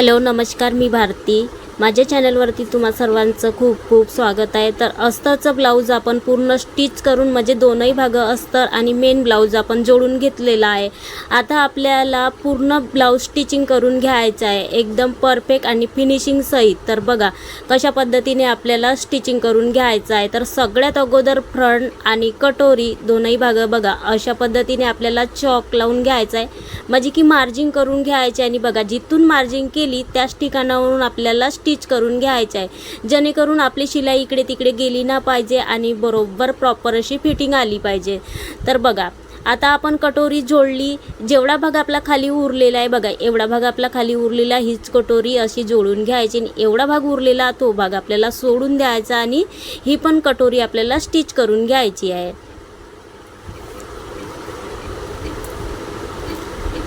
Hello नमस्कार मी भारती. माझ्या चॅनलवरती तुम्हा सर्वांचं खूप खूप स्वागत आहे. तर अस्तरचं ब्लाऊज आपण पूर्ण स्टिच करून म्हणजे दोनही भाग अस्तर आणि मेन ब्लाऊज आपण जोडून घेतलेला आहे. आता आपल्याला पूर्ण ब्लाऊज स्टिचिंग करून घ्यायचं आहे. एकदम परफेक्ट आणि फिनिशिंग सहित. तर बघा कशा पद्धतीने आपल्याला स्टिचिंग करून घ्यायचं आहे. तर सगळ्यात अगोदर फ्रंट आणि कटोरी दोनही भाग बघा अशा पद्धतीने आपल्याला चॉक लावून घ्यायचं आहे. म्हणजे की मार्जिंग करून घ्यायचे आणि बघा जिथून मार्जिंग केली त्याच ठिकाणावरून आपल्याला स्टिच करून घ्यायचं आहे. जेणेकरून आपली शिलाई इकडे तिकडे गेली ना पाहिजे आणि बरोबर प्रॉपर अशी फिटिंग आली पाहिजे. तर बघा आता आपण कटोरी जोडली जेवढा भाग आपला खाली उरलेला आहे बघा एवढा भाग आपला खाली उरलेला हीच कटोरी अशी जोडून घ्यायची आणि एवढा भाग उरलेला तो भाग आपल्याला सोडून द्यायचा आणि ही पण कटोरी आपल्याला स्टिच करून घ्यायची आहे.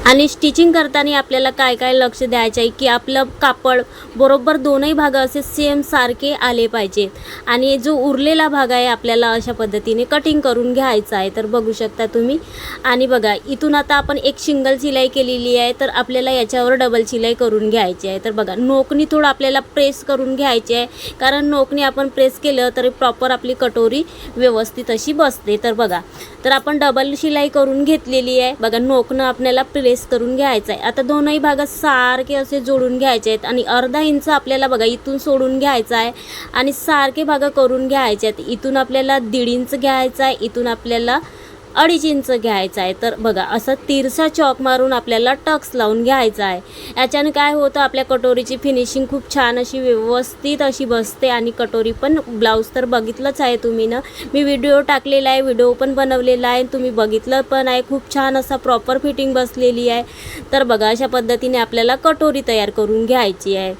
आणि स्टिचिंग करताना आपल्याला काय काय लक्ष द्यायचं आहे की आपलं कापड बरोबर दोनही भाग असे सेम सारखे आले पाहिजेत आणि जो उरलेला भाग आहे आपल्याला अशा पद्धतीने कटिंग करून घ्यायचा आहे. तर बघू शकता तुम्ही. आणि बघा इथून आता आपण एक सिंगल शिलाई केलेली आहे. तर आपल्याला याच्यावर डबल शिलाई करून घ्यायची आहे. तर बघा नोकनी थोडं आपल्याला प्रेस करून घ्यायची आहे. कारण नोकनी आपण प्रेस केलं तर प्रॉपर आपली कटोरी व्यवस्थित अशी बसते. तर बघा तर आपण डबल शिलाई करून घेतलेली आहे. बघा नोकनं आपल्याला प्रेस करून घ्यायचं आहे आता दोनही भागात सारखे असे जोडून घ्यायचे आहेत आणि अर्धा इंच आपल्याला बघा इथून सोडून घ्यायचा आहे आणि सारखे भाग करून घ्यायचे आहेत. इथून आपल्याला दीड इंच घ्यायचा आहे इथून आपल्याला अडीच इंच घ्यायचा आहे. तर बघा असं तिरसा चॉक मारून आपल्याला टक्स लावून घ्यायचा आहे. याच्याने काय होतं आपल्या कटोरीची फिनिशिंग खूप छान अशी व्यवस्थित अशी बसते आणि कटोरी पण ब्लाऊज तर बघितलंच आहे तुम्ही ना. मी व्हिडिओ टाकलेला आहे व्हिडिओ पण बनवलेला आहे तुम्ही बघितलं पण आहे. खूप छान असा प्रॉपर फिटिंग बसलेली आहे. तर बघा अशा पद्धतीने आपल्याला कटोरी तयार करून घ्यायची आहे.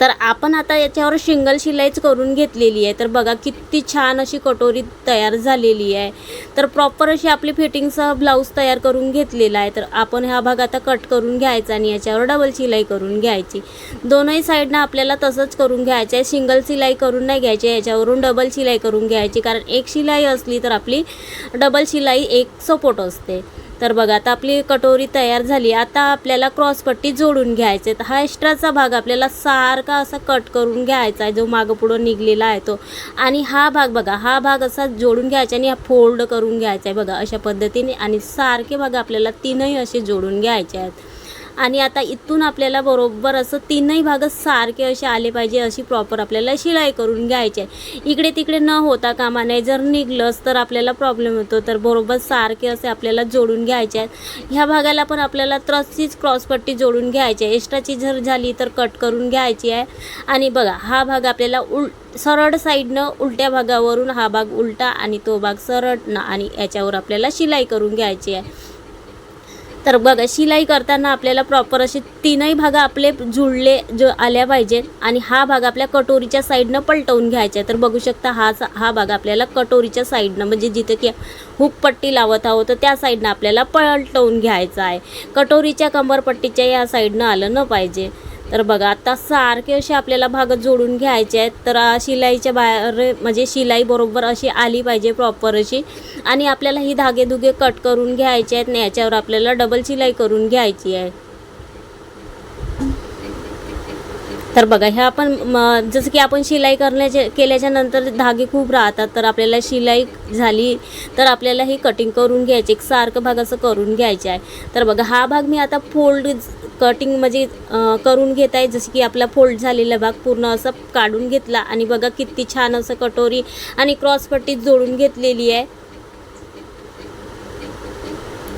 तर आपण आता याच्यावर शिंगल शिलाईच करून घेतलेली आहे. तर बघा किती छान अशी कटोरी तयार झालेली आहे. तर प्रॉपर अशी आपली फिटिंगसह ब्लाऊज तयार करून घेतलेला आहे. तर आपण हा भाग आता कट करून घ्यायचा आणि याच्यावर डबल शिलाई करून घ्यायची. दोनही साईडनं आपल्याला तसंच करून घ्यायचं आहे. सिंगल शिलाई करून नाही घ्यायची आहे याच्यावरून डबल शिलाई करून घ्यायची. कारण एक शिलाई असली तर आपली डबल शिलाई एक सपोर्ट असते. तर बघा आता आपली कटोरी तयार झाली. आता आपल्याला क्रॉसपट्टी जोडून घ्यायचे तर हा एक्स्ट्राचा भाग आपल्याला सारखा असा कट करून घ्यायचा आहे जो मागं पुढं निघलेला आहे तो. आणि हा भाग बघा हा भाग असा जोडून घ्यायचा आणि हा फोल्ड करून घ्यायचा आहे बघा अशा पद्धतीने. आणि सारखे भाग आपल्याला तीनही असे जोडून घ्यायचे आहेत. आणि आता इथून आपल्याला बरोबर असं तीनही भाग सारखे असे आले पाहिजे अशी प्रॉपर आपल्याला शिलाई करून घ्यायची आहे. इकडे तिकडे न होता कामा नाही जर निघलंच तर आपल्याला प्रॉब्लेम होतो. तर बरोबर सारखे असे आपल्याला जोडून घ्यायचे आहेत. ह्या भागाला पण आपल्याला त्रस्सीच क्रॉसपट्टी जोडून घ्यायची आहे. एक्स्ट्राची जर झाली तर कट करून घ्यायची आहे. आणि बघा हा भाग आपल्याला उल सरळ साईडनं उलट्या भागावरून हा भाग उलटा आणि तो भाग सरळ आणि याच्यावर आपल्याला शिलाई करून घ्यायची आहे. तर बघा शिलाई करताना आपल्याला प्रॉपर असे तीनही भाग आपले जुळले जो आल्या पाहिजेत आणि हा भाग आपल्या कटोरीच्या साईडनं पलटवून घ्यायचा आहे. तर बघू शकता हा हा भाग आपल्याला कटोरीच्या साईडनं म्हणजे जिथे की हुक पट्टी लावत आहोत तर त्या साईडनं आपल्याला पलटवून घ्यायचा आहे. कटोरीच्या कंबरपट्टीच्या या साईडनं आलं न पाहिजे. तर बघा आता सारखे असे आपल्याला भाग जोडून घ्यायचे आहेत. तर शिलाईच्या बाहेर म्हणजे शिलाई बरोबर अशी आली पाहिजे प्रॉपर अशी. आणि आपल्याला ही धागेधुगे कट करून घ्यायचे आहेत आणि याच्यावर आपल्याला डबल शिलाई करून घ्यायची आहे. तर बघा ह्या आपण जसं की आपण शिलाई करण्याचे केल्याच्यानंतर धागे खूप राहतात तर आपल्याला शिलाई झाली तर आपल्याला ही कटिंग करून घ्यायची. एक सारखं भाग असं करून घ्यायचे आहे. तर बघा हा भाग मी आता फोल्ड कटिंग म्हणजे करून घेत आहे. जसं की आपला फोल्ड झालेला भाग पूर्ण असं काढून घेतला. आणि बघा किती छान असं कटोरी आणि क्रॉसपट्टी जोडून घेतलेली आहे.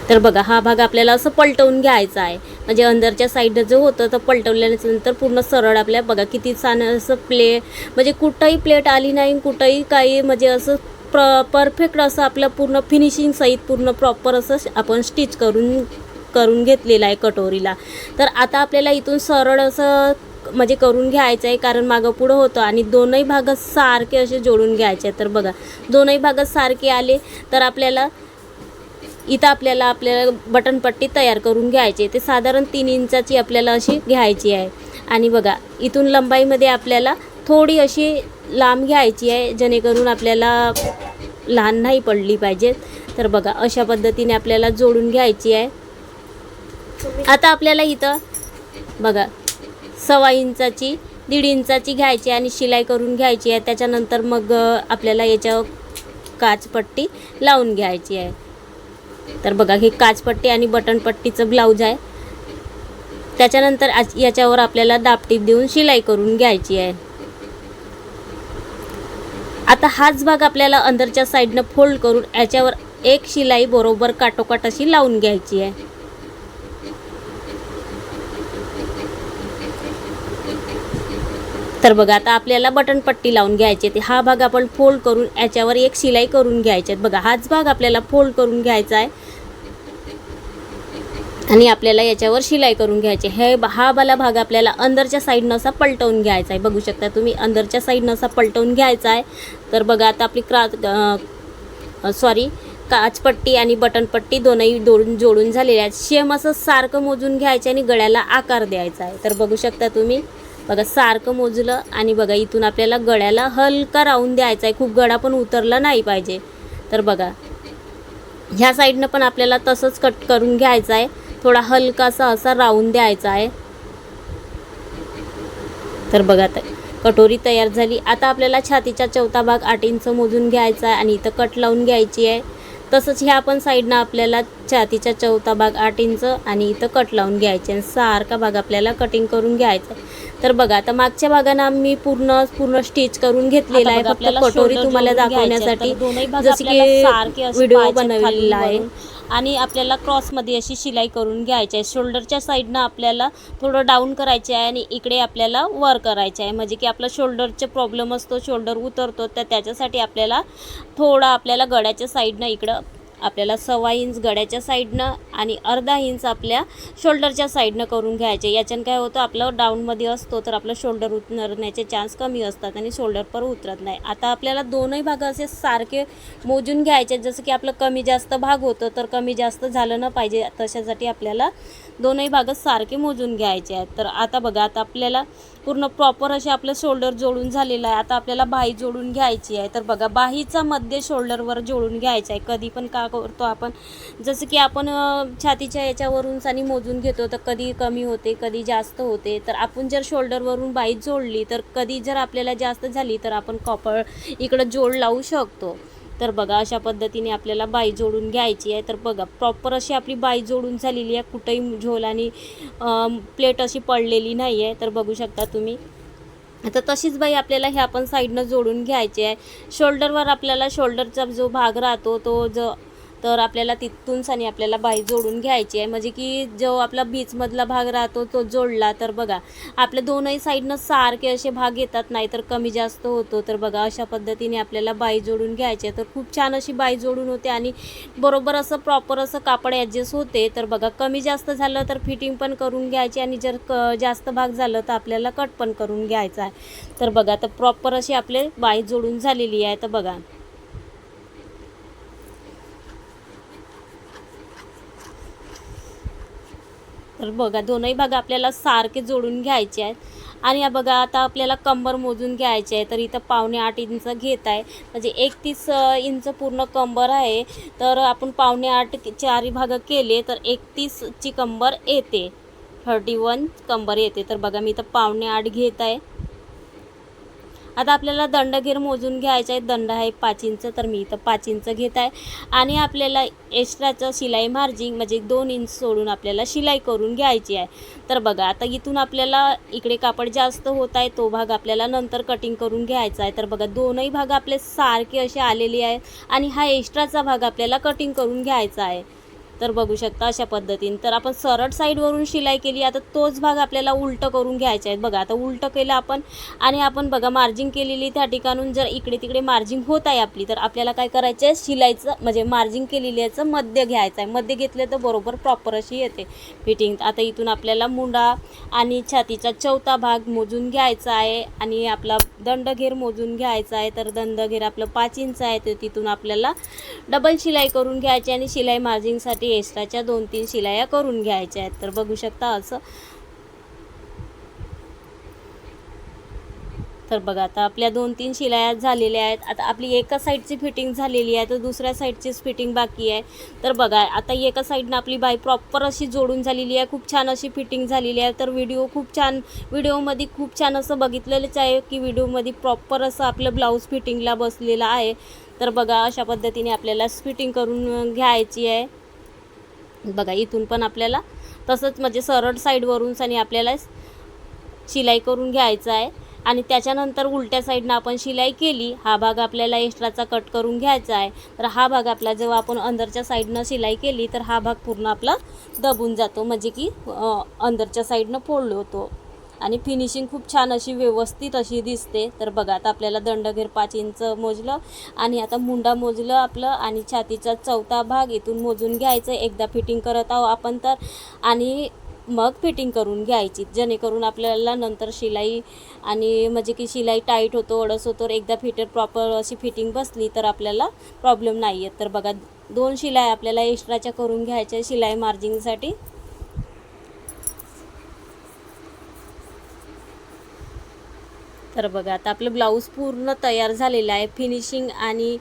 तर बघा हा भाग आपल्याला असं पलटवून घ्यायचा आहे. म्हणजे अंदरच्या साईडनं जो होतं तर पलटवल्यानंतर पूर्ण सरळ आपल्या बघा किती छान असं प्ले म्हणजे कुठंही प्लेट आली नाही कुठंही काही म्हणजे असं प्र परफेक्ट असं आपलं पूर्ण फिनिशिंग सहित पूर्ण प्रॉपर असं आपण स्टिच करून करून घेतलेला आहे कटोरीला. तर आता आपल्याला इथून सरळ असं म्हणजे करून घ्यायचं आहे कारण मागं पुढं होतं आणि दोनही भाग सारखे असे जोडून घ्यायचे तर बघा दोनही भागात सारखे आले तर आपल्याला इथं आपल्याला आपल्याला बटनपट्टी तयार करून घ्यायची ते साधारण तीन इंचाची आपल्याला अशी घ्यायची आहे. आणि बघा इथून लंबाईमध्ये आपल्याला थोडी अशी लांब घ्यायची आहे जेणेकरून आपल्याला लहान नाही पडली पाहिजेत तर बघा अशा पद्धतीने आपल्याला जोडून घ्यायची आहे. आता आपल्याला इथं बघा सव्वा इंचाची दीड इंचाची घ्यायची आणि शिलाई करून घ्यायची आहे. त्याच्यानंतर मग आपल्याला याच्यावर काचपट्टी लावून घ्यायची आहे. तर बघा ही काचपट्टी आणि बटनपट्टीचं ब्लाऊज आहे. त्याच्यानंतर आज- याच्यावर आपल्याला दापटीप देऊन शिलाई करून घ्यायची आहे. आता हाच भाग आपल्याला अंदरच्या साईडनं फोल्ड करून याच्यावर एक शिलाई बरोबर काटोकाट अशी लावून घ्यायची आहे. तर बघा आता आपल्याला बटन पट्टी लावून घ्यायची आहे. हा भाग आपण फोल्ड करून याच्यावर एक शिलाई करून घ्यायची आहे. बघा हाच भाग आपल्याला फोल्ड करून घ्यायचा आहे. आणि आपल्याला याच्यावर शिलाई करून घ्यायची हे हा वाला भाग आपल्याला अंदरच्या साईडनं असा पलटवून घ्यायचा आहे. बघू शकता तुम्ही अंदरच्या साईडनं असा पलटवून घ्यायचा आहे. तर बघा आता आपली क्रा सॉरी काचपट्टी आणि बटनपट्टी दोनही दोन जोडून झालेल्या आहेत. सेम असं सारखं मोजून घ्यायचे आणि गळ्याला आकार द्यायचा आहे. तर बघू शकता तुम्ही बघा सारखं मोजलं आणि बघा इथून आपल्याला गळ्याला हलका राहून द्यायचा आहे. खूप गळा पण उतरला नाही पाहिजे. तर बघा ह्या साईडनं पण आपल्याला तसंच कट करून घ्यायचं आहे. थोडा हलकासा असा राहून द्यायचा आहे. तर बघा तर कटोरी तयार झाली. आता आपल्याला छातीचा चौथा भाग आठ इंच मोजून घ्यायचा आहे आणि इथं कट लावून घ्यायची आहे. तसंच ह्या पण साईडनं आपल्याला छातीचा चौथा भाग आठ इंच आणि इथं कट लावून घ्यायचे आणि सारखा भाग आपल्याला कटिंग करून घ्यायचा तर बघा आता मागच्या भागानं मी पूर्ण पूर्ण स्टिच करून घेतलेला आहे. फक्त कटोरी तुम्हाला. दाखवण्यासाठी जसं की व्हिडिओ बनवलेला आहे. आणि आपल्याला क्रॉसमध्ये अशी शिलाई करून घ्यायची आहे. शोल्डरच्या साईडनं आपल्याला थोडं डाऊन करायचे आहे आणि इकडे आपल्याला वर करायचे आहे. म्हणजे की आपला शोल्डरचे प्रॉब्लेम असतो शोल्डर उतरतो तर त्याच्यासाठी आपल्याला थोडं आपल्याला गड्याच्या साईडनं इकडं आपल्याला सव्वा इंच गड्याच्या साईडनं आणि अर्धा इंच आपल्या शोल्डरच्या साईडनं करून घ्यायचे. याच्यानं काय होतं आपलं डाऊनमध्ये असतो तर आपलं शोल्डर उतरण्याचे चान्स कमी असतात आणि शोल्डर पर उतरत नाही. आता आपल्याला दोनही भाग असे सारखे मोजून घ्यायचे जसं की आपलं कमी जास्त भाग होतं तर कमी जास्त झालं न पाहिजे तशासाठी आपल्याला दोनही भाग सारखे मोजून घ्यायचे आहेत. तर आता बघा आता आपल्याला पूर्ण प्रॉपर असे आपलं शोल्डर जोडून झालेलं आहे. आता आपल्याला बाही जोडून घ्यायची आहे. तर बघा बाहीचा मध्य शोल्डरवर जोडून घ्यायचा आहे. कधी पण का करतो आपण? जसं की आपण छातीच्या याच्यावरून आणि मोजून घेतो तर कधी कमी होते कधी जास्त होते. तर आपण जर शोल्डरवरून बाही जोडली तर कधी जर आपल्याला जास्त झाली तर आपण कॉपर इकडं जोड लावू शकतो. तर बघा अशा पद्धतीने आपल्याला बाई जोडून घ्यायची आहे. तर बघा प्रॉपर अशी आपली बाई जोडून झालेली आहे. कुठंही झोल आणि प्लेट अशी पडलेली नाही आहे. तर बघू शकता तुम्ही. आता तशीच बाई आपल्याला ह्या पण साईडनं जोडून घ्यायची आहे. शोल्डरवर आपल्याला शोल्डरचा जो भाग राहतो तो जो तर आपल्याला तिथून आणि आपल्याला बाई जोडून घ्यायची आहे. म्हणजे की जो आपला बीचमधला भाग राहतो तो जोडला तर बघा आपल्या दोनही साईडनं सारखे असे भाग येतात नाही तर कमी जास्त होतो. तर बघा अशा पद्धतीने आपल्याला बाई जोडून घ्यायची आहे. तर खूप छान अशी बाई जोडून होते आणि बरोबर असं प्रॉपर असं कापड ॲडजस्ट होते. तर बघा कमी जास्त झालं तर फिटिंग पण करून घ्यायची आणि जर क जास्त भाग झालं तर आपल्याला कट पण करून घ्यायचा आहे. तर बघा तर प्रॉपर अशी आपले बाई जोडून झालेली आहे. तर बघा तर बघा दोनही भाग आपल्याला सारखे जोडून घ्यायचे आहेत. आणि या बघा आता आपल्याला कंबर मोजून घ्यायचे आहे तर इथं पावणे आठ इंच घेत आहे. म्हणजे एकतीस इंच पूर्ण कंबर आहे. तर आपण पावणे आठ चारी भाग केले तर एकतीसची कंबर येते. थर्टी वन कंबर येते. तर बघा मी इथं पावणे आठ घेत आहे. आता आपल्याला दंडघेर मोजून घ्यायचा आहे. दंड आहे पाच इंच तर मी इथं पाच इंच घेत आहे. आणि आपल्याला एक्स्ट्राचं शिलाई मार्जिंग म्हणजे दोन इंच सोडून आपल्याला शिलाई करून घ्यायची आहे. तर बघा आता इथून आपल्याला इकडे कापड जास्त होत आहे तो भाग आपल्याला नंतर कटिंग करून घ्यायचा आहे. तर बघा दोनही भाग आपले सारखे असे आलेले आहे आणि हा एक्स्ट्राचा भाग आपल्याला कटिंग करून घ्यायचा आहे. तर बघू शकता अशा पद्धतीने. तर आपण सरळ साईडवरून शिलाई केली आता तोच भाग आपल्याला उलटं करून घ्यायचा आहे. बघा आता उलटं केलं आपण आणि आपण बघा मार्जिंग केलेली त्या ठिकाणून जर इकडे तिकडे मार्जिंग होत आहे आपली तर आपल्याला काय करायचं आहे शिलाईचं म्हणजे मार्जिंग केलेली याचं मध्य घ्यायचं आहे. मध्य घेतलं तर बरोबर प्रॉपर अशी येते फिटिंग. आता इथून आपल्याला मुंडा आणि छातीचा चौथा भाग मोजून घ्यायचा आहे आणि आपला दंडघेर मोजून घ्यायचा आहे. तर दंडघेर आपलं पाच इंच आहे तर तिथून आपल्याला डबल शिलाई करून घ्यायची आणि शिलाई मार्जिंगसाठी एक्स्ट्राच्या दोन तीन शिलाया करून घ्यायच्या आहेत. तर बघू शकता असं. तर बघा आता आपल्या दोन तीन शिलाया झालेल्या आहेत. आता आपली एका साईडची फिटिंग झालेली आहे तर दुसऱ्या साईडचीच फिटिंग बाकी आहे. तर बघा आता एका साईडनं आपली बाई प्रॉपर अशी जोडून झालेली आहे. खूप छान अशी फिटिंग झालेली आहे. तर व्हिडिओ खूप छान व्हिडिओमध्ये खूप छान असं बघितलेलंच आहे की व्हिडिओमध्ये प्रॉपर असं आपलं ब्लाऊज फिटिंगला बसलेलं आहे. तर बघा अशा पद्धतीने आपल्याला फिटिंग करून घ्यायची आहे. बघा इथून पण आपल्याला तसंच म्हणजे सरळ साईडवरून आणि आपल्याला शिलाई करून घ्यायचं आहे. आणि त्याच्यानंतर उलट्या साईडनं आपण शिलाई केली हा भाग आपल्याला एक्स्ट्राचा कट करून घ्यायचा आहे. तर हा भाग आपला जेव्हा आपण अंदरच्या साईडनं शिलाई केली तर हा भाग पूर्ण आपला दबून जातो. म्हणजे की अंदरच्या साईडनं फोडलो होतो आणि फिनिशिंग खूप छान अशी व्यवस्थित अशी दिसते. तर बघा आता आपल्याला दंडघेर पाच इंच मोजलं आणि आता मुंडा मोजलं आपलं आणि छातीचा चौथा भाग इथून मोजून घ्यायचं. एकदा फिटिंग करत आहोत आपण तर. आणि मग फिटिंग करून घ्यायची जेणेकरून आपल्याला नंतर शिलाई आणि म्हणजे की शिलाई टाईट होतो ओढस होतो. एकदा फिटर प्रॉपर अशी फिटिंग बसली तर आपल्याला प्रॉब्लेम नाही येत तर बघा दोन शिलाई आपल्याला एक्स्ट्राच्या करून घ्यायच्या शिलाई मार्जिंगसाठी तर बघा आता आपलं ब्लाऊज पूर्ण तयार झालेलं आहे. फिनिशिंग आणि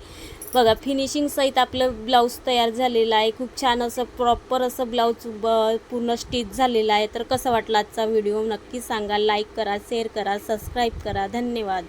बघा फिनिशिंग सहित आपलं ब्लाऊज तयार झालेलं आहे. खूप छान असं प्रॉपर असं ब्लाऊज ब पूर्ण स्टिच झालेलं आहे. तर कसं वाटलं आजचा व्हिडिओ नक्की सांगा. लाईक करा शेअर करा सबस्क्राईब करा. धन्यवाद.